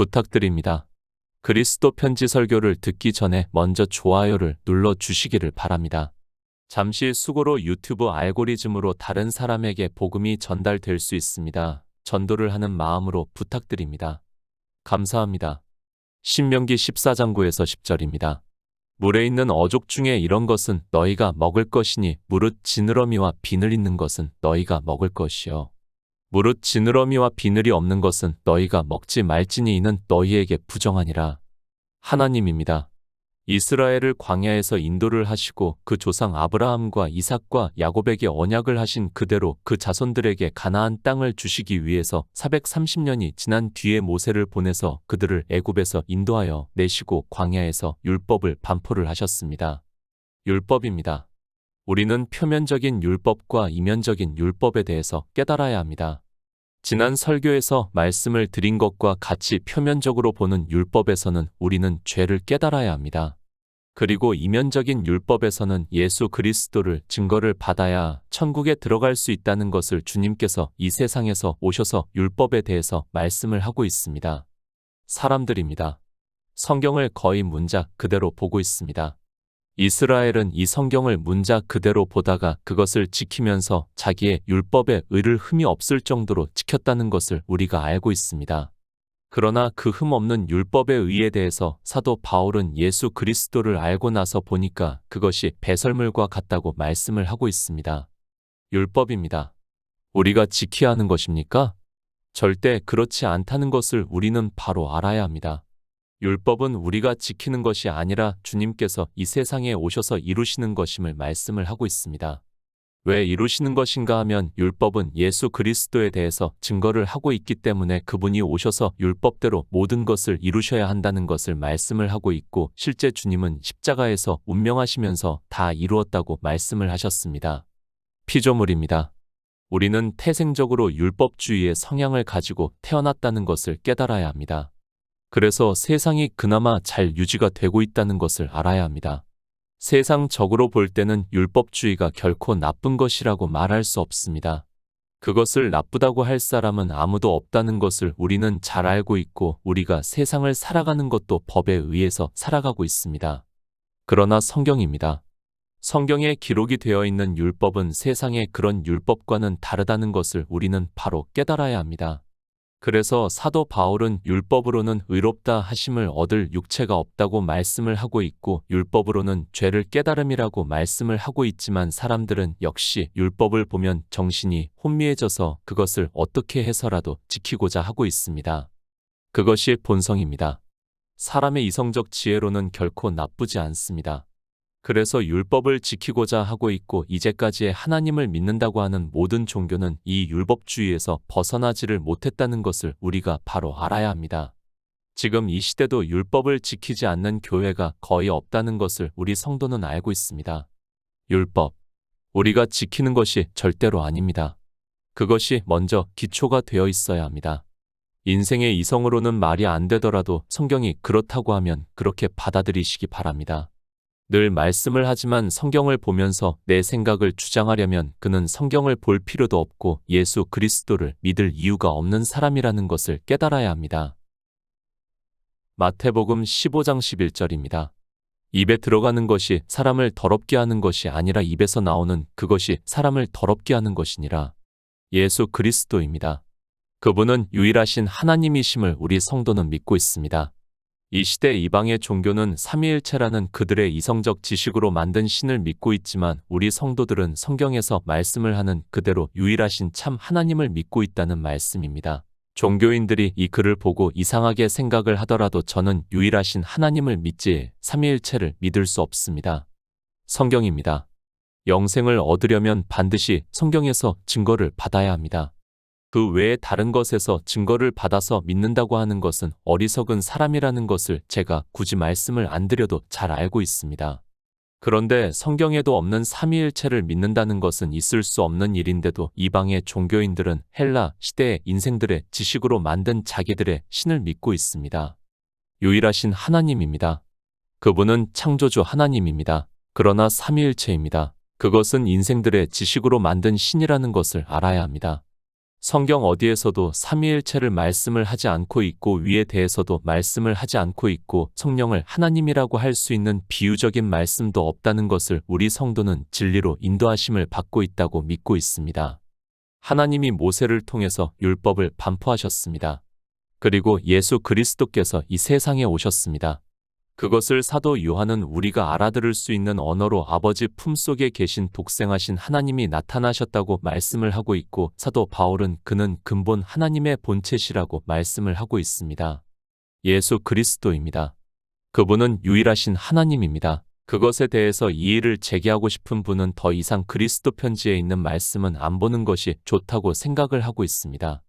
부탁드립니다. 그리스도 편지 설교를 듣기 전에 먼저 좋아요를 눌러 주시기를 바랍니다. 잠시 수고로 유튜브 알고리즘으로 다른 사람에게 복음이 전달될 수 있습니다. 전도를 하는 마음으로 부탁드립니다. 감사합니다. 신명기 14장 9에서 10절입니다. 물에 있는 어족 중에 이런 것은 너희가 먹을 것이니 무릇 지느러미와 비늘 있는 것은 너희가 먹을 것이요. 무릇 지느러미와 비늘이 없는 것은 너희가 먹지 말지니 이는 너희에게 부정하니라. 하나님입니다. 이스라엘을 광야에서 인도를 하시고 그 조상 아브라함과 이삭과 야곱에게 언약을 하신 그대로 그 자손들에게 가나안 땅을 주시기 위해서 430년이 지난 뒤에 모세를 보내서 그들을 애굽에서 인도하여 내시고 광야에서 율법을 반포를 하셨습니다. 율법입니다. 우리는 표면적인 율법과 이면적인 율법에 대해서 깨달아야 합니다. 지난 설교에서 말씀을 드린 것과 같이 표면적으로 보는 율법에서는 우리는 죄를 깨달아야 합니다. 그리고 이면적인 율법에서는 예수 그리스도를 증거를 받아야 천국에 들어갈 수 있다는 것을 주님께서 이 세상에서 오셔서 율법에 대해서 말씀을 하고 있습니다. 사람들입니다. 성경을 거의 문자 그대로 보고 있습니다. 이스라엘은 이 성경을 문자 그대로 보다가 그것을 지키면서 자기의 율법에 의를 흠이 없을 정도로 지켰다는 것을 우리가 알고 있습니다. 그러나 그 흠 없는 율법의 의에 대해서 사도 바울은 예수 그리스도를 알고 나서 보니까 그것이 배설물과 같다고 말씀을 하고 있습니다. 율법입니다. 우리가 지켜야 하는 것입니까? 절대 그렇지 않다는 것을 우리는 바로 알아야 합니다. 율법은 우리가 지키는 것이 아니라 주님께서 이 세상에 오셔서 이루시는 것임을 말씀을 하고 있습니다. 왜 이루시는 것인가 하면 율법은 예수 그리스도에 대해서 증거를 하고 있기 때문에 그분이 오셔서 율법대로 모든 것을 이루셔야 한다는 것을 말씀을 하고 있고 실제 주님은 십자가에서 운명하시면서 다 이루었다고 말씀을 하셨습니다. 피조물입니다. 우리는 태생적으로 율법주의의 성향을 가지고 태어났다는 것을 깨달아야 합니다. 그래서 세상이 그나마 잘 유지가 되고 있다는 것을 알아야 합니다. 세상적으로 볼 때는 율법주의가 결코 나쁜 것이라고 말할 수 없습니다. 그것을 나쁘다고 할 사람은 아무도 없다는 것을 우리는 잘 알고 있고 우리가 세상을 살아가는 것도 법에 의해서 살아가고 있습니다. 그러나 성경입니다. 성경에 기록이 되어 있는 율법은 세상의 그런 율법과는 다르다는 것을 우리는 바로 깨달아야 합니다. 그래서 사도 바울은 율법으로는 의롭다 하심을 얻을 육체가 없다고 말씀을 하고 있고 율법으로는 죄를 깨달음이라고 말씀을 하고 있지만 사람들은 역시 율법을 보면 정신이 혼미해져서 그것을 어떻게 해서라도 지키고자 하고 있습니다. 그것이 본성입니다. 사람의 이성적 지혜로는 결코 나쁘지 않습니다. 그래서 율법을 지키고자 하고 있고 이제까지의 하나님을 믿는다고 하는 모든 종교는 이 율법주의에서 벗어나지를 못했다는 것을 우리가 바로 알아야 합니다. 지금 이 시대도 율법을 지키지 않는 교회가 거의 없다는 것을 우리 성도는 알고 있습니다. 율법. 우리가 지키는 것이 절대로 아닙니다. 그것이 먼저 기초가 되어 있어야 합니다. 인생의 이성으로는 말이 안 되더라도 성경이 그렇다고 하면 그렇게 받아들이시기 바랍니다. 늘 말씀을 하지만 성경을 보면서 내 생각을 주장하려면 그는 성경을 볼 필요도 없고 예수 그리스도를 믿을 이유가 없는 사람이라는 것을 깨달아야 합니다. 마태복음 15장 11절입니다. 입에 들어가는 것이 사람을 더럽게 하는 것이 아니라 입에서 나오는 그것이 사람을 더럽게 하는 것이니라. 예수 그리스도입니다. 그분은 유일하신 하나님이심을 우리 성도는 믿고 있습니다. 이 시대 이방의 종교는 삼위일체라는 그들의 이성적 지식으로 만든 신을 믿고 있지만 우리 성도들은 성경에서 말씀을 하는 그대로 유일하신 참 하나님을 믿고 있다는 말씀입니다. 종교인들이 이 글을 보고 이상하게 생각을 하더라도 저는 유일하신 하나님을 믿지 삼위일체를 믿을 수 없습니다. 성경입니다. 영생을 얻으려면 반드시 성경에서 증거를 받아야 합니다. 그 외에 다른 것에서 증거를 받아서 믿는다고 하는 것은 어리석은 사람이라는 것을 제가 굳이 말씀을 안 드려도 잘 알고 있습니다. 그런데 성경에도 없는 삼위일체를 믿는다는 것은 있을 수 없는 일인데도 이방의 종교인들은 헬라 시대의 인생들의 지식으로 만든 자기들의 신을 믿고 있습니다. 유일하신 하나님입니다. 그분은 창조주 하나님입니다. 그러나 삼위일체입니다. 그것은 인생들의 지식으로 만든 신이라는 것을 알아야 합니다. 성경 어디에서도 삼위일체를 말씀을 하지 않고 있고 위에 대해서도 말씀을 하지 않고 있고 성령을 하나님이라고 할 수 있는 비유적인 말씀도 없다는 것을 우리 성도는 진리로 인도하심을 받고 있다고 믿고 있습니다. 하나님이 모세를 통해서 율법을 반포하셨습니다. 그리고 예수 그리스도께서 이 세상에 오셨습니다. 그것을 사도 요한은 우리가 알아들을 수 있는 언어로 아버지 품속에 계신 독생하신 하나님이 나타나셨다고 말씀을 하고 있고 사도 바울은 그는 근본 하나님의 본체시라고 말씀을 하고 있습니다. 예수 그리스도입니다. 그분은 유일하신 하나님입니다. 그것에 대해서 이의를 제기하고 싶은 분은 더 이상 그리스도 편지에 있는 말씀은 안 보는 것이 좋다고 생각을 하고 있습니다.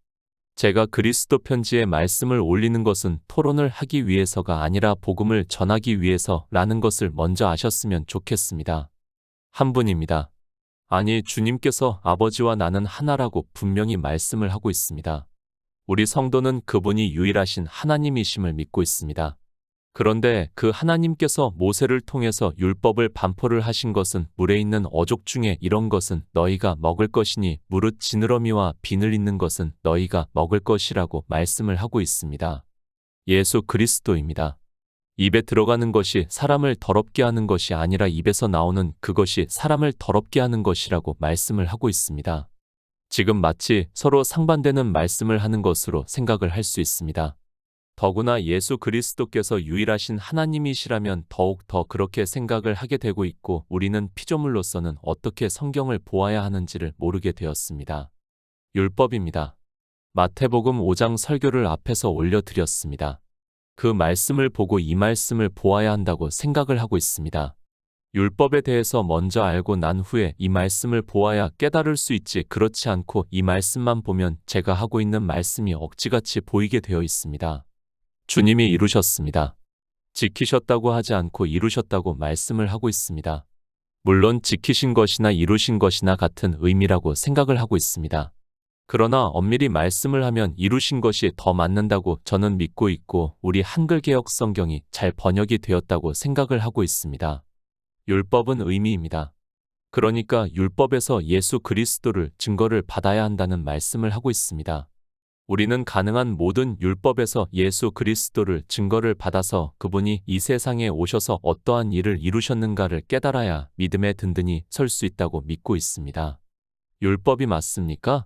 제가 그리스도 편지에 말씀을 올리는 것은 토론을 하기 위해서가 아니라 복음을 전하기 위해서라는 것을 먼저 아셨으면 좋겠습니다. 한 분입니다. 아니, 주님께서 아버지와 나는 하나라고 분명히 말씀을 하고 있습니다. 우리 성도는 그분이 유일하신 하나님이심을 믿고 있습니다. 그런데 그 하나님께서 모세를 통해서 율법을 반포를 하신 것은 물에 있는 어족 중에 이런 것은 너희가 먹을 것이니 무릇 지느러미와 비늘 있는 것은 너희가 먹을 것이라고 말씀을 하고 있습니다. 예수 그리스도입니다. 입에 들어가는 것이 사람을 더럽게 하는 것이 아니라 입에서 나오는 그것이 사람을 더럽게 하는 것이라고 말씀을 하고 있습니다. 지금 마치 서로 상반되는 말씀을 하는 것으로 생각을 할 수 있습니다. 더구나 예수 그리스도께서 유일하신 하나님이시라면 더욱 더 그렇게 생각을 하게 되고 있고 우리는 피조물로서는 어떻게 성경을 보아야 하는지를 모르게 되었습니다. 율법입니다. 마태복음 5장 설교를 앞에서 올려드렸습니다. 그 말씀을 보고 이 말씀을 보아야 한다고 생각을 하고 있습니다. 율법에 대해서 먼저 알고 난 후에 이 말씀을 보아야 깨달을 수 있지 그렇지 않고 이 말씀만 보면 제가 하고 있는 말씀이 억지같이 보이게 되어 있습니다. 주님이 이루셨습니다. 지키셨다고 하지 않고 이루셨다고 말씀을 하고 있습니다. 물론 지키신 것이나 이루신 것이나 같은 의미라고 생각을 하고 있습니다. 그러나 엄밀히 말씀을 하면 이루신 것이 더 맞는다고 저는 믿고 있고 우리 한글개혁 성경이 잘 번역이 되었다고 생각을 하고 있습니다. 율법은 의미입니다. 그러니까 율법에서 예수 그리스도를 증거를 받아야 한다는 말씀을 하고 있습니다. 우리는 가능한 모든 율법에서 예수 그리스도를 증거를 받아서 그분이 이 세상에 오셔서 어떠한 일을 이루셨는가를 깨달아야 믿음에 든든히 설 수 있다고 믿고 있습니다. 율법이 맞습니까?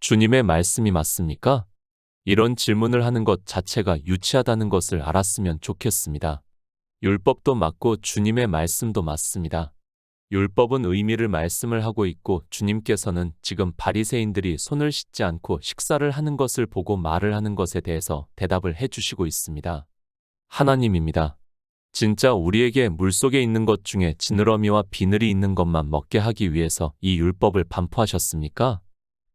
주님의 말씀이 맞습니까? 이런 질문을 하는 것 자체가 유치하다는 것을 알았으면 좋겠습니다. 율법도 맞고 주님의 말씀도 맞습니다. 율법은 의미를 말씀을 하고 있고 주님께서는 지금 바리새인들이 손을 씻지 않고 식사를 하는 것을 보고 말을 하는 것에 대해서 대답을 해 주시고 있습니다. 하나님입니다. 진짜 우리에게 물속에 있는 것 중에 지느러미와 비늘이 있는 것만 먹게 하기 위해서 이 율법을 반포하셨습니까?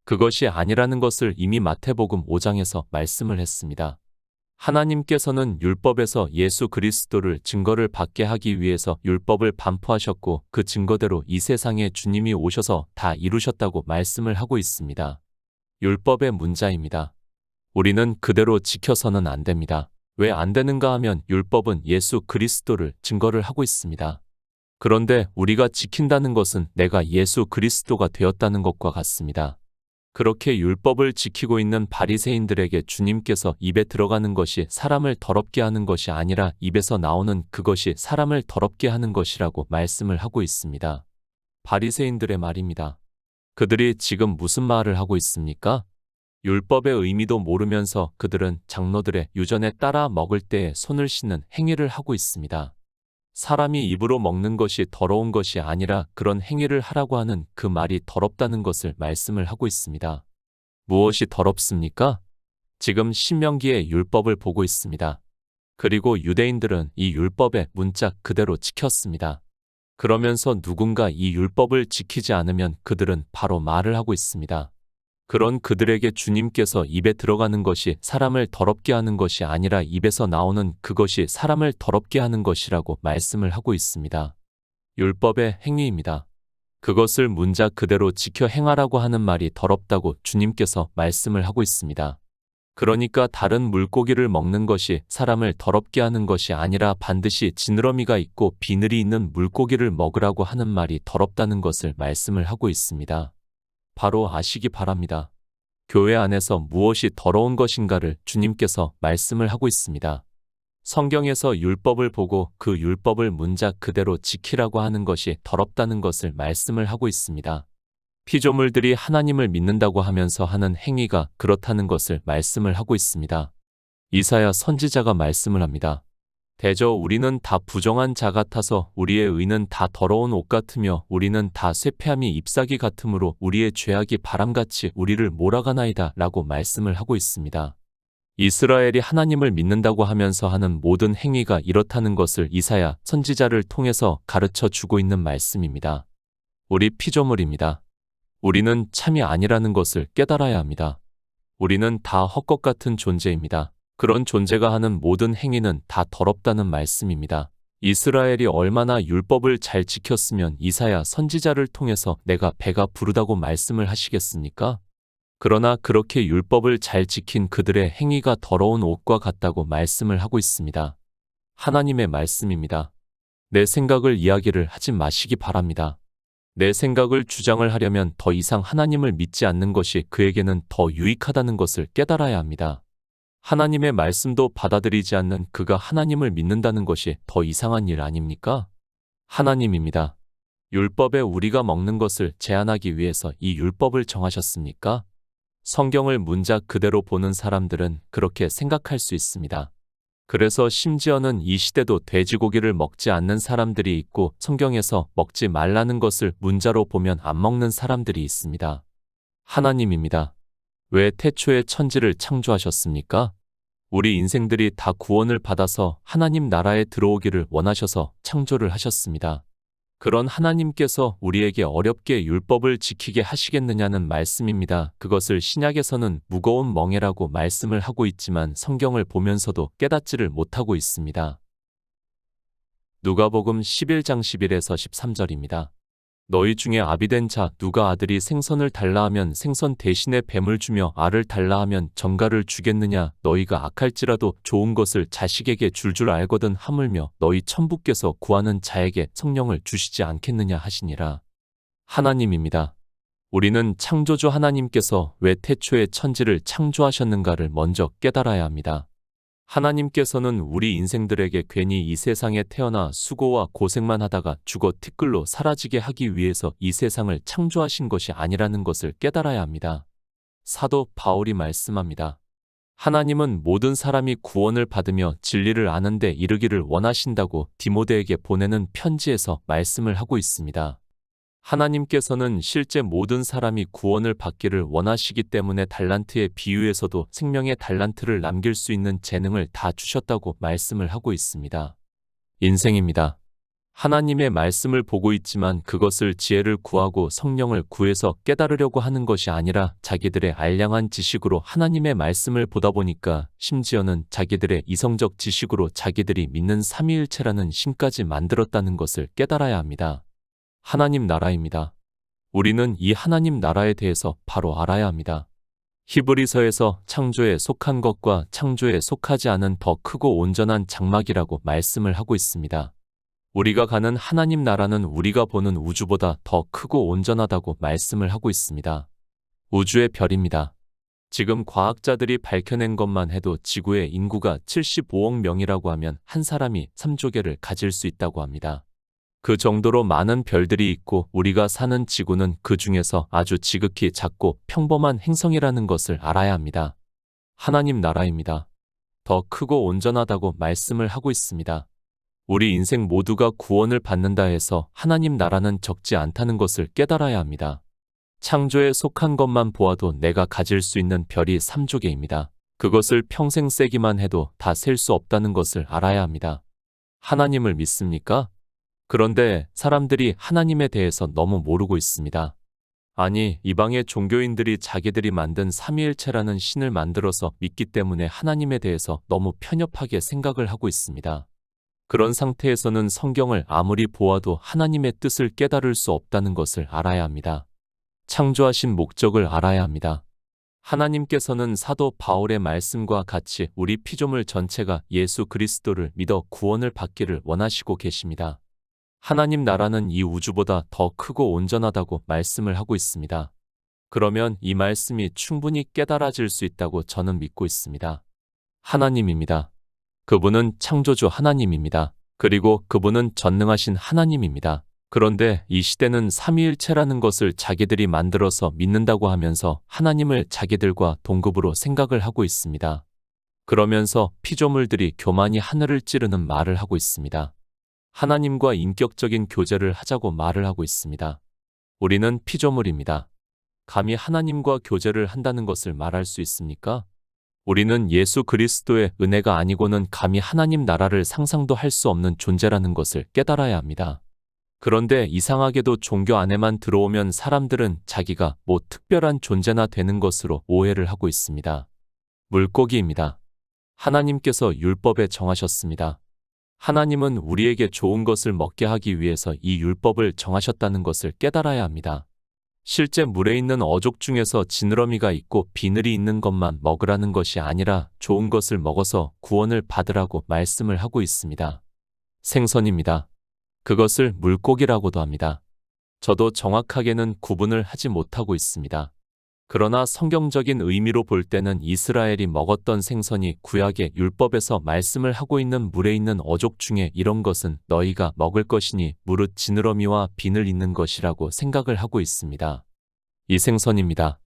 그것이 아니라는 것을 이미 마태복음 5장에서 말씀을 했습니다. 하나님께서는 율법에서 예수 그리스도를 증거를 받게 하기 위해서 율법을 반포하셨고 그 증거대로 이 세상에 주님이 오셔서 다 이루셨다고 말씀을 하고 있습니다. 율법의 문자입니다. 우리는 그대로 지켜서는 안 됩니다. 왜 안 되는가 하면 율법은 예수 그리스도를 증거를 하고 있습니다. 그런데 우리가 지킨다는 것은 내가 예수 그리스도가 되었다는 것과 같습니다. 그렇게 율법을 지키고 있는 바리새인들에게 주님께서 입에 들어가는 것이 사람을 더럽게 하는 것이 아니라 입에서 나오는 그것이 사람을 더럽게 하는 것이라고 말씀을 하고 있습니다. 바리새인들의 말입니다. 그들이 지금 무슨 말을 하고 있습니까? 율법의 의미도 모르면서 그들은 장로들의 유전에 따라 먹을 때에 손을 씻는 행위를 하고 있습니다. 사람이 입으로 먹는 것이 더러운 것이 아니라 그런 행위를 하라고 하는 그 말이 더럽다는 것을 말씀을 하고 있습니다. 무엇이 더럽습니까? 지금 신명기의 율법을 보고 있습니다. 그리고 유대인들은 이 율법의 문자 그대로 지켰습니다. 그러면서 누군가 이 율법을 지키지 않으면 그들은 바로 말을 하고 있습니다. 그런 그들에게 주님께서 입에 들어가는 것이 사람을 더럽게 하는 것이 아니라 입에서 나오는 그것이 사람을 더럽게 하는 것이라고 말씀을 하고 있습니다. 율법의 행위입니다. 그것을 문자 그대로 지켜 행하라고 하는 말이 더럽다고 주님께서 말씀을 하고 있습니다. 그러니까 다른 물고기를 먹는 것이 사람을 더럽게 하는 것이 아니라 반드시 지느러미가 있고 비늘이 있는 물고기를 먹으라고 하는 말이 더럽다는 것을 말씀을 하고 있습니다. 바로 아시기 바랍니다. 교회 안에서 무엇이 더러운 것인가를 주님께서 말씀을 하고 있습니다. 성경에서 율법을 보고 그 율법을 문자 그대로 지키라고 하는 것이 더럽다는 것을 말씀을 하고 있습니다. 피조물들이 하나님을 믿는다고 하면서 하는 행위가 그렇다는 것을 말씀을 하고 있습니다. 이사야 선지자가 말씀을 합니다. 대저 우리는 다 부정한 자 같아서 우리의 의는 다 더러운 옷 같으며 우리는 다 쇠폐함이 잎사귀 같으므로 우리의 죄악이 바람같이 우리를 몰아가나이다 라고 말씀을 하고 있습니다. 이스라엘이 하나님을 믿는다고 하면서 하는 모든 행위가 이렇다는 것을 이사야 선지자를 통해서 가르쳐 주고 있는 말씀입니다. 우리 피조물입니다. 우리는 참이 아니라는 것을 깨달아야 합니다. 우리는 다 헛것 같은 존재입니다. 그런 존재가 하는 모든 행위는 다 더럽다는 말씀입니다. 이스라엘이 얼마나 율법을 잘 지켰으면 이사야 선지자를 통해서 내가 배가 부르다고 말씀을 하시겠습니까? 그러나 그렇게 율법을 잘 지킨 그들의 행위가 더러운 옷과 같다고 말씀을 하고 있습니다. 하나님의 말씀입니다. 내 생각을 이야기를 하지 마시기 바랍니다. 내 생각을 주장을 하려면 더 이상 하나님을 믿지 않는 것이 그에게는 더 유익하다는 것을 깨달아야 합니다. 하나님의 말씀도 받아들이지 않는 그가 하나님을 믿는다는 것이 더 이상한 일 아닙니까? 하나님입니다. 율법에 우리가 먹는 것을 제한하기 위해서 이 율법을 정하셨습니까? 성경을 문자 그대로 보는 사람들은 그렇게 생각할 수 있습니다. 그래서 심지어는 이 시대도 돼지고기를 먹지 않는 사람들이 있고 성경에서 먹지 말라는 것을 문자로 보면 안 먹는 사람들이 있습니다. 하나님입니다. 왜 태초에 천지를 창조하셨습니까? 우리 인생들이 다 구원을 받아서 하나님 나라에 들어오기를 원하셔서 창조를 하셨습니다. 그런 하나님께서 우리에게 어렵게 율법을 지키게 하시겠느냐는 말씀입니다. 그것을 신약에서는 무거운 멍해라고 말씀을 하고 있지만 성경을 보면서도 깨닫지를 못하고 있습니다. 누가복음 11장 11에서 13절입니다. 너희 중에 아비 된 자 누가 아들이 생선을 달라 하면 생선 대신에 뱀을 주며 알을 달라 하면 정가를 주겠느냐 너희가 악할지라도 좋은 것을 자식에게 줄줄 알거든 하물며 너희 천부께서 구하는 자에게 성령을 주시지 않겠느냐 하시니라 하나님입니다. 우리는 창조주 하나님께서 왜 태초에 천지를 창조하셨는가를 먼저 깨달아야 합니다. 하나님께서는 우리 인생들에게 괜히 이 세상에 태어나 수고와 고생만 하다가 죽어 티끌로 사라지게 하기 위해서 이 세상을 창조하신 것이 아니라는 것을 깨달아야 합니다. 사도 바울이 말씀합니다. 하나님은 모든 사람이 구원을 받으며 진리를 아는데 이르기를 원하신다고 디모데에게 보내는 편지에서 말씀을 하고 있습니다. 하나님께서는 실제 모든 사람이 구원을 받기를 원하시기 때문에 달란트의 비유에서도 생명의 달란트를 남길 수 있는 재능을 다 주셨다고 말씀을 하고 있습니다. 인생입니다. 하나님의 말씀을 보고 있지만 그것을 지혜를 구하고 성령을 구해서 깨달으려고 하는 것이 아니라 자기들의 알량한 지식으로 하나님의 말씀을 보다 보니까 심지어는 자기들의 이성적 지식으로 자기들이 믿는 삼위일체라는 신까지 만들었다는 것을 깨달아야 합니다. 하나님 나라입니다. 우리는 이 하나님 나라에 대해서 바로 알아야 합니다. 히브리서에서 창조에 속한 것과 창조에 속하지 않은 더 크고 온전한 장막이라고 말씀을 하고 있습니다. 우리가 가는 하나님 나라는 우리가 보는 우주보다 더 크고 온전하다고 말씀을 하고 있습니다. 우주의 별입니다. 지금 과학자들이 밝혀낸 것만 해도 지구의 인구가 75억 명이라고 하면 한 사람이 3조개를 가질 수 있다고 합니다. 그 정도로 많은 별들이 있고 우리가 사는 지구는 그 중에서 아주 지극히 작고 평범한 행성이라는 것을 알아야 합니다. 하나님 나라입니다. 더 크고 온전하다고 말씀을 하고 있습니다. 우리 인생 모두가 구원을 받는다 해서 하나님 나라는 적지 않다는 것을 깨달아야 합니다. 창조에 속한 것만 보아도 내가 가질 수 있는 별이 3조개입니다. 그것을 평생 세기만 해도 다 셀 수 없다는 것을 알아야 합니다. 하나님을 믿습니까? 그런데 사람들이 하나님에 대해서 너무 모르고 있습니다. 아니, 이방의 종교인들이 자기들이 만든 삼위일체라는 신을 만들어서 믿기 때문에 하나님에 대해서 너무 편협하게 생각을 하고 있습니다. 그런 상태에서는 성경을 아무리 보아도 하나님의 뜻을 깨달을 수 없다는 것을 알아야 합니다. 창조하신 목적을 알아야 합니다. 하나님께서는 사도 바울의 말씀과 같이 우리 피조물 전체가 예수 그리스도를 믿어 구원을 받기를 원하시고 계십니다. 하나님 나라는 이 우주보다 더 크고 온전하다고 말씀을 하고 있습니다. 그러면 이 말씀이 충분히 깨달아질 수 있다고 저는 믿고 있습니다. 하나님입니다. 그분은 창조주 하나님입니다. 그리고 그분은 전능하신 하나님입니다. 그런데 이 시대는 삼위일체라는 것을 자기들이 만들어서 믿는다고 하면서 하나님을 자기들과 동급으로 생각을 하고 있습니다. 그러면서 피조물들이 교만이 하늘을 찌르는 말을 하고 있습니다. 하나님과 인격적인 교제를 하자고 말을 하고 있습니다. 우리는 피조물입니다. 감히 하나님과 교제를 한다는 것을 말할 수 있습니까? 우리는 예수 그리스도의 은혜가 아니고는 감히 하나님 나라를 상상도 할 수 없는 존재라는 것을 깨달아야 합니다. 그런데 이상하게도 종교 안에만 들어오면 사람들은 자기가 뭐 특별한 존재나 되는 것으로 오해를 하고 있습니다. 물고기입니다. 하나님께서 율법에 정하셨습니다. 하나님은 우리에게 좋은 것을 먹게 하기 위해서 이 율법을 정하셨다는 것을 깨달아야 합니다. 실제 물에 있는 어족 중에서 지느러미가 있고 비늘이 있는 것만 먹으라는 것이 아니라 좋은 것을 먹어서 구원을 받으라고 말씀을 하고 있습니다. 생선입니다. 그것을 물고기라고도 합니다. 저도 정확하게는 구분을 하지 못하고 있습니다. 그러나 성경적인 의미로 볼 때는 이스라엘이 먹었던 생선이 구약의 율법에서 말씀을 하고 있는 물에 있는 어족 중에 이런 것은 너희가 먹을 것이니 무릇 지느러미와 비늘 있는 것이라고 생각을 하고 있습니다. 이 생선입니다.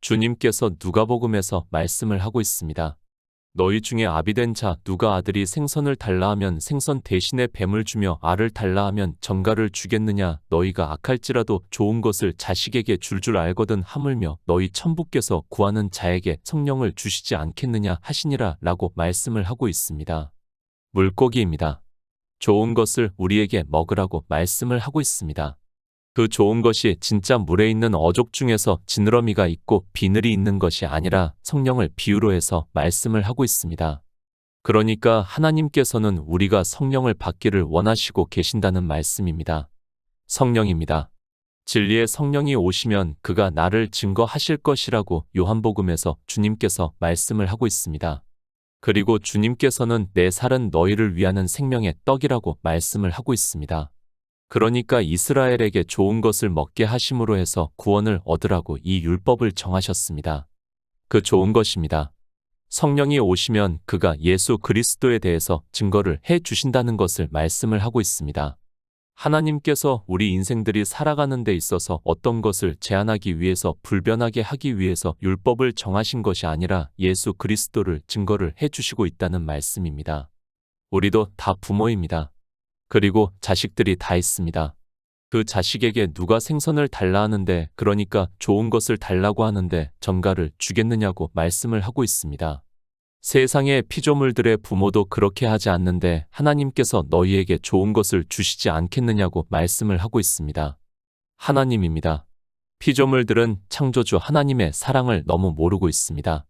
주님께서 누가복음에서 말씀을 하고 있습니다. 너희 중에 아비 된 자 누가 아들이 생선을 달라 하면 생선 대신에 뱀을 주며 알을 달라 하면 정가를 주겠느냐 너희가 악할지라도 좋은 것을 자식에게 줄줄 알거든 하물며 너희 천부께서 구하는 자에게 성령을 주시지 않겠느냐 하시니라 라고 말씀을 하고 있습니다. 물고기입니다. 좋은 것을 우리에게 먹으라고 말씀을 하고 있습니다. 그 좋은 것이 진짜 물에 있는 어족 중에서 지느러미가 있고 비늘이 있는 것이 아니라 성령을 비유로 해서 말씀을 하고 있습니다. 그러니까 하나님께서는 우리가 성령을 받기를 원하시고 계신다는 말씀입니다. 성령입니다. 진리의 성령이 오시면 그가 나를 증거하실 것이라고 요한복음에서 주님께서 말씀을 하고 있습니다. 그리고 주님께서는 내 살은 너희를 위하는 생명의 떡이라고 말씀을 하고 있습니다. 그러니까 이스라엘에게 좋은 것을 먹게 하심으로 해서 구원을 얻으라고 이 율법을 정하셨습니다. 그 좋은 것입니다. 성령이 오시면 그가 예수 그리스도에 대해서 증거를 해 주신다는 것을 말씀을 하고 있습니다. 하나님께서 우리 인생들이 살아가는 데 있어서 어떤 것을 제한하기 위해서 불변하게 하기 위해서 율법을 정하신 것이 아니라 예수 그리스도를 증거를 해 주시고 있다는 말씀입니다. 우리도 다 부모입니다. 그리고 자식들이 다 있습니다. 그 자식에게 누가 생선을 달라 하는데 그러니까 좋은 것을 달라고 하는데 전가를 주겠느냐고 말씀을 하고 있습니다. 세상의 피조물들의 부모도 그렇게 하지 않는데 하나님께서 너희에게 좋은 것을 주시지 않겠느냐고 말씀을 하고 있습니다. 하나님입니다. 피조물들은 창조주 하나님의 사랑을 너무 모르고 있습니다.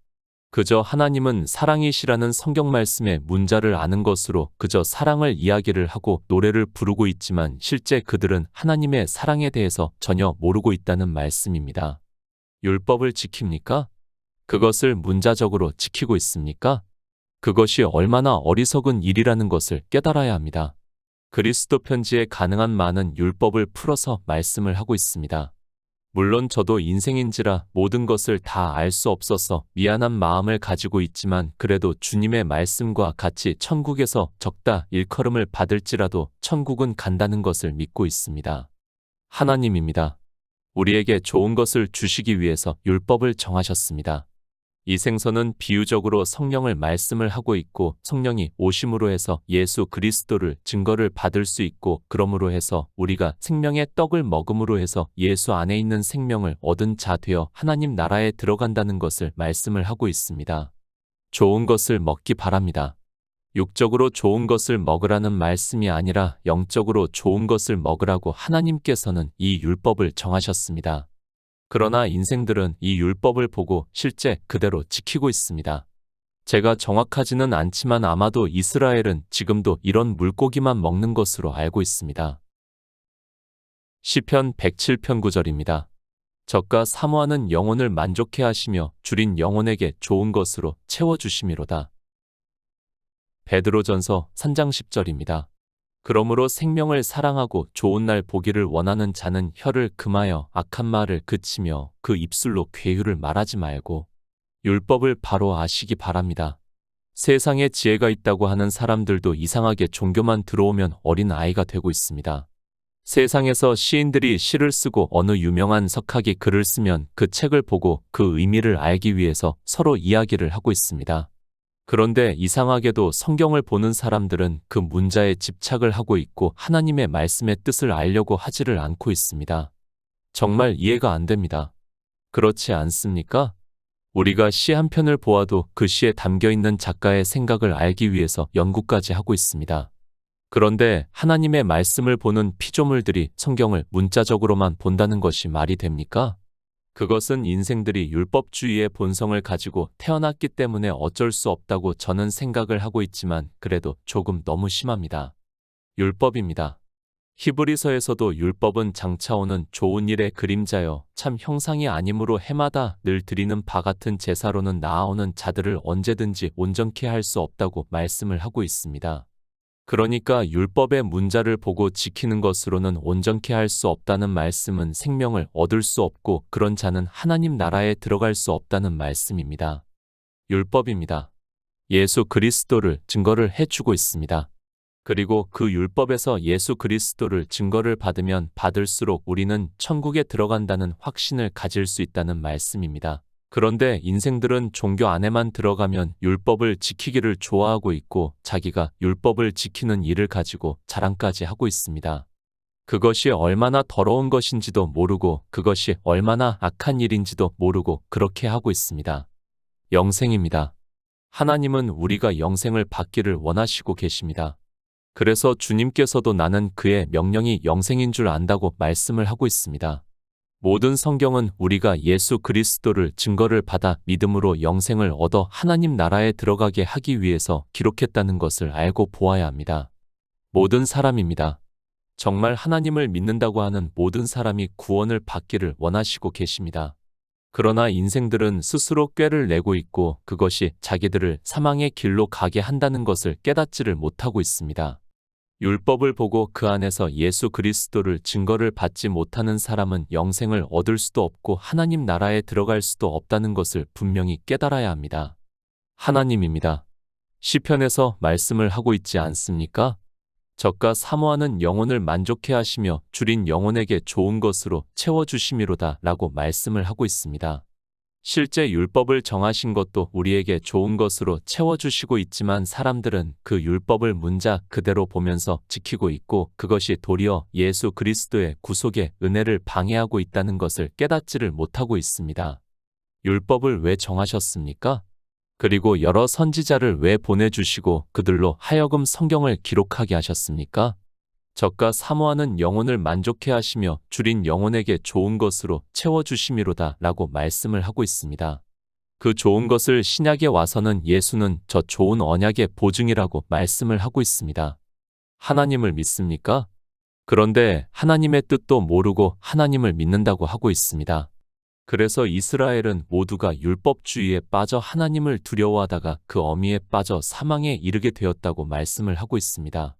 그저 하나님은 사랑이시라는 성경 말씀의 문자를 아는 것으로 그저 사랑을 이야기를 하고 노래를 부르고 있지만 실제 그들은 하나님의 사랑에 대해서 전혀 모르고 있다는 말씀입니다. 율법을 지킵니까? 그것을 문자적으로 지키고 있습니까? 그것이 얼마나 어리석은 일이라는 것을 깨달아야 합니다. 그리스도 편지에 가능한 많은 율법을 풀어서 말씀을 하고 있습니다. 물론 저도 인생인지라 모든 것을 다 알 수 없어서 미안한 마음을 가지고 있지만 그래도 주님의 말씀과 같이 천국에서 적다 일컬음을 받을지라도 천국은 간다는 것을 믿고 있습니다. 하나님입니다. 우리에게 좋은 것을 주시기 위해서 율법을 정하셨습니다. 이 생선은 비유적으로 성령을 말씀을 하고 있고 성령이 오심으로 해서 예수 그리스도를 증거를 받을 수 있고 그러므로 해서 우리가 생명의 떡을 먹음으로 해서 예수 안에 있는 생명을 얻은 자 되어 하나님 나라에 들어간다는 것을 말씀을 하고 있습니다. 좋은 것을 먹기 바랍니다. 육적으로 좋은 것을 먹으라는 말씀이 아니라 영적으로 좋은 것을 먹으라고 하나님께서는 이 율법을 정하셨습니다. 그러나 인생들은 이 율법을 보고 실제 그대로 지키고 있습니다. 제가 정확하지는 않지만 아마도 이스라엘은 지금도 이런 물고기만 먹는 것으로 알고 있습니다. 시편 107편 9절입니다. 저가 사모하는 영혼을 만족해 하시며 줄인 영혼에게 좋은 것으로 채워 주심이로다. 베드로전서 3장 10절입니다. 그러므로 생명을 사랑하고 좋은 날 보기를 원하는 자는 혀를 금하여 악한 말을 그치며 그 입술로 괴유를 말하지 말고 율법을 바로 아시기 바랍니다. 세상에 지혜가 있다고 하는 사람들도 이상하게 종교만 들어오면 어린 아이가 되고 있습니다. 세상에서 시인들이 시를 쓰고 어느 유명한 석학이 글을 쓰면 그 책을 보고 그 의미를 알기 위해서 서로 이야기를 하고 있습니다. 그런데 이상하게도 성경을 보는 사람들은 그 문자에 집착을 하고 있고 하나님의 말씀의 뜻을 알려고 하지를 않고 있습니다. 정말 이해가 안 됩니다. 그렇지 않습니까? 우리가 시 한 편을 보아도 그 시에 담겨 있는 작가의 생각을 알기 위해서 연구까지 하고 있습니다. 그런데 하나님의 말씀을 보는 피조물들이 성경을 문자적으로만 본다는 것이 말이 됩니까? 그것은 인생들이 율법주의의 본성을 가지고 태어났기 때문에 어쩔 수 없다고 저는 생각을 하고 있지만 그래도 조금 너무 심합니다. 율법입니다. 히브리서에서도 율법은 장차 오는 좋은 일의 그림자여 참 형상이 아니므로 해마다 늘 드리는 바 같은 제사로는 나아오는 자들을 언제든지 온전케 할 수 없다고 말씀을 하고 있습니다. 그러니까 율법의 문자를 보고 지키는 것으로는 온전케 할 수 없다는 말씀은 생명을 얻을 수 없고 그런 자는 하나님 나라에 들어갈 수 없다는 말씀입니다. 율법입니다. 예수 그리스도를 증거를 해주고 있습니다. 그리고 그 율법에서 예수 그리스도를 증거를 받으면 받을수록 우리는 천국에 들어간다는 확신을 가질 수 있다는 말씀입니다. 그런데 인생들은 종교 안에만 들어가면 율법을 지키기를 좋아하고 있고 자기가 율법을 지키는 일을 가지고 자랑까지 하고 있습니다. 그것이 얼마나 더러운 것인지도 모르고 그것이 얼마나 악한 일인지도 모르고 그렇게 하고 있습니다. 영생입니다. 하나님은 우리가 영생을 받기를 원하시고 계십니다. 그래서 주님께서도 나는 그의 명령이 영생인 줄 안다고 말씀을 하고 있습니다. 모든 성경은 우리가 예수 그리스도를 증거를 받아 믿음으로 영생을 얻어 하나님 나라에 들어가게 하기 위해서 기록했다는 것을 알고 보아야 합니다. 모든 사람입니다. 정말 하나님을 믿는다고 하는 모든 사람이 구원을 받기를 원하시고 계십니다. 그러나 인생들은 스스로 꾀를 내고 있고 그것이 자기들을 사망의 길로 가게 한다는 것을 깨닫지를 못하고 있습니다. 율법을 보고 그 안에서 예수 그리스도를 증거를 받지 못하는 사람은 영생을 얻을 수도 없고 하나님 나라에 들어갈 수도 없다는 것을 분명히 깨달아야 합니다. 하나님입니다. 시편에서 말씀을 하고 있지 않습니까? 저가 사모하는 영혼을 만족해 하시며 줄인 영혼에게 좋은 것으로 채워주심이로다 라고 말씀을 하고 있습니다. 실제 율법을 정하신 것도 우리에게 좋은 것으로 채워주시고 있지만 사람들은 그 율법을 문자 그대로 보면서 지키고 있고 그것이 도리어 예수 그리스도의 구속의 은혜를 방해하고 있다는 것을 깨닫지를 못하고 있습니다. 율법을 왜 정하셨습니까? 그리고 여러 선지자를 왜 보내주시고 그들로 하여금 성경을 기록하게 하셨습니까? 저가 사모하는 영혼을 만족해 하시며 줄인 영혼에게 좋은 것으로 채워주심이로다 라고 말씀을 하고 있습니다. 그 좋은 것을 신약에 와서는 예수는 저 좋은 언약의 보증이라고 말씀을 하고 있습니다. 하나님을 믿습니까? 그런데 하나님의 뜻도 모르고 하나님을 믿는다고 하고 있습니다. 그래서 이스라엘은 모두가 율법주의에 빠져 하나님을 두려워하다가 그 어미에 빠져 사망에 이르게 되었다고 말씀을 하고 있습니다.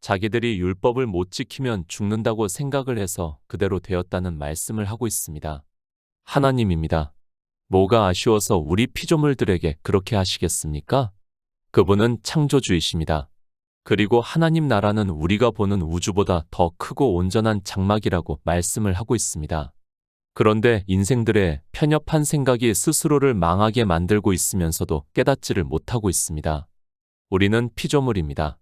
자기들이 율법을 못 지키면 죽는다고 생각을 해서 그대로 되었다는 말씀을 하고 있습니다. 하나님입니다. 뭐가 아쉬워서 우리 피조물들에게 그렇게 하시겠습니까? 그분은 창조주이십니다. 그리고 하나님 나라는 우리가 보는 우주보다 더 크고 온전한 장막이라고 말씀을 하고 있습니다. 그런데 인생들의 편협한 생각이 스스로를 망하게 만들고 있으면서도 깨닫지를 못하고 있습니다. 우리는 피조물입니다.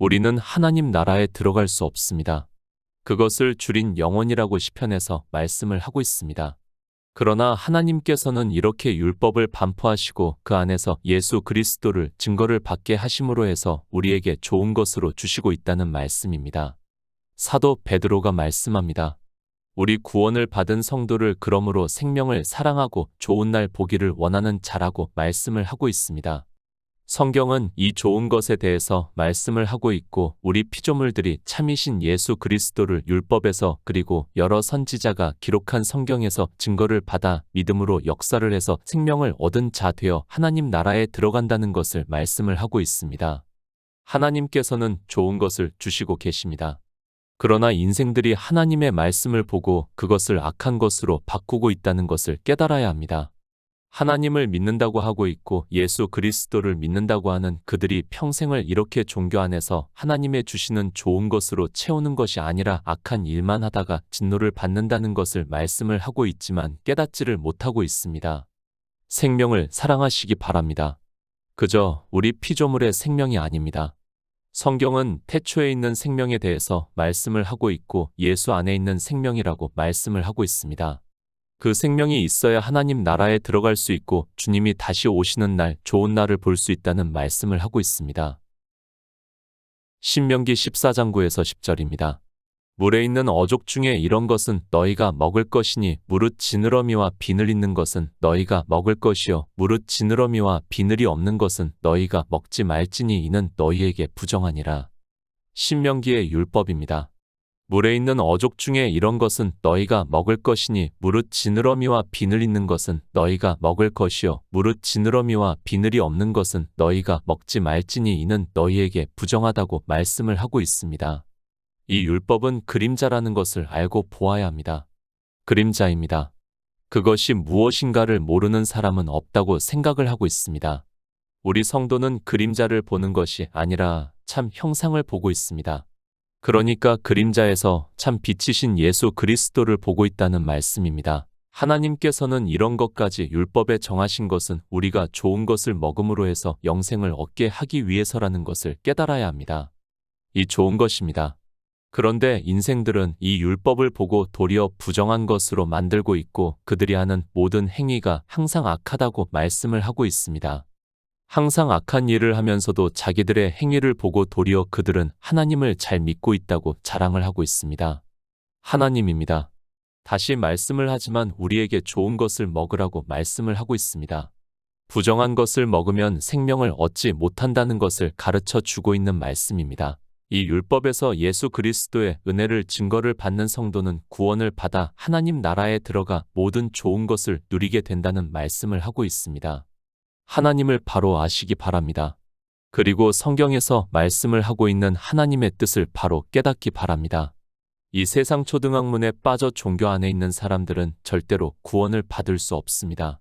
우리는 하나님 나라에 들어갈 수 없습니다. 그것을 줄인 영혼이라고 시편에서 말씀을 하고 있습니다. 그러나 하나님께서는 이렇게 율법을 반포하시고 그 안에서 예수 그리스도를 증거를 받게 하심으로 해서 우리에게 좋은 것으로 주시고 있다는 말씀입니다. 사도 베드로가 말씀합니다. 우리 구원을 받은 성도를 그러므로 생명을 사랑하고 좋은 날 보기를 원하는 자라고 말씀을 하고 있습니다. 성경은 이 좋은 것에 대해서 말씀을 하고 있고 우리 피조물들이 참이신 예수 그리스도를 율법에서 그리고 여러 선지자가 기록한 성경에서 증거를 받아 믿음으로 역사를 해서 생명을 얻은 자 되어 하나님 나라에 들어간다는 것을 말씀을 하고 있습니다. 하나님께서는 좋은 것을 주시고 계십니다. 그러나 인생들이 하나님의 말씀을 보고 그것을 악한 것으로 바꾸고 있다는 것을 깨달아야 합니다. 하나님을 믿는다고 하고 있고 예수 그리스도를 믿는다고 하는 그들이 평생을 이렇게 종교 안에서 하나님의 주시는 좋은 것으로 채우는 것이 아니라 악한 일만 하다가 진노를 받는다는 것을 말씀을 하고 있지만 깨닫지를 못하고 있습니다. 생명을 사랑하시기 바랍니다. 그저 우리 피조물의 생명이 아닙니다. 성경은 태초에 있는 생명에 대해서 말씀을 하고 있고 예수 안에 있는 생명이라고 말씀을 하고 있습니다. 그 생명이 있어야 하나님 나라에 들어갈 수 있고 주님이 다시 오시는 날 좋은 날을 볼 수 있다는 말씀을 하고 있습니다. 신명기 14장 9에서 10절입니다. 물에 있는 어족 중에 이런 것은 너희가 먹을 것이니 무릇 지느러미와 비늘 있는 것은 너희가 먹을 것이요 무릇 지느러미와 비늘이 없는 것은 너희가 먹지 말지니 이는 너희에게 부정하니라. 신명기의 율법입니다. 물에 있는 어족 중에 이런 것은 너희가 먹을 것이니 무릇 지느러미와 비늘 있는 것은 너희가 먹을 것이요 무릇 지느러미와 비늘이 없는 것은 너희가 먹지 말지니 이는 너희에게 부정하다고 말씀을 하고 있습니다. 이 율법은 그림자라는 것을 알고 보아야 합니다. 그림자입니다. 그것이 무엇인가를 모르는 사람은 없다고 생각을 하고 있습니다. 우리 성도는 그림자를 보는 것이 아니라 참 형상을 보고 있습니다. 그러니까 그림자에서 참 빛이신 예수 그리스도를 보고 있다는 말씀입니다. 하나님께서는 이런 것까지 율법에 정하신 것은 우리가 좋은 것을 먹음으로 해서 영생을 얻게 하기 위해서라는 것을 깨달아야 합니다. 이 좋은 것입니다. 그런데 인생들은 이 율법을 보고 도리어 부정한 것으로 만들고 있고 그들이 하는 모든 행위가 항상 악하다고 말씀을 하고 있습니다. 항상 악한 일을 하면서도 자기들의 행위를 보고 도리어 그들은 하나님을 잘 믿고 있다고 자랑을 하고 있습니다. 하나님입니다. 다시 말씀을 하지만 우리에게 좋은 것을 먹으라고 말씀을 하고 있습니다. 부정한 것을 먹으면 생명을 얻지 못한다는 것을 가르쳐 주고 있는 말씀입니다. 이 율법에서 예수 그리스도의 은혜를 증거를 받는 성도는 구원을 받아 하나님 나라에 들어가 모든 좋은 것을 누리게 된다는 말씀을 하고 있습니다. 하나님을 바로 아시기 바랍니다. 그리고 성경에서 말씀을 하고 있는 하나님의 뜻을 바로 깨닫기 바랍니다. 이 세상 초등학문에 빠져 종교 안에 있는 사람들은 절대로 구원을 받을 수 없습니다.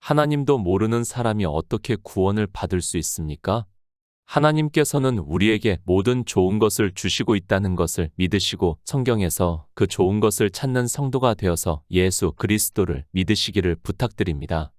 하나님도 모르는 사람이 어떻게 구원을 받을 수 있습니까? 하나님께서는 우리에게 모든 좋은 것을 주시고 있다는 것을 믿으시고 성경에서 그 좋은 것을 찾는 성도가 되어서 예수 그리스도를 믿으시기를 부탁드립니다.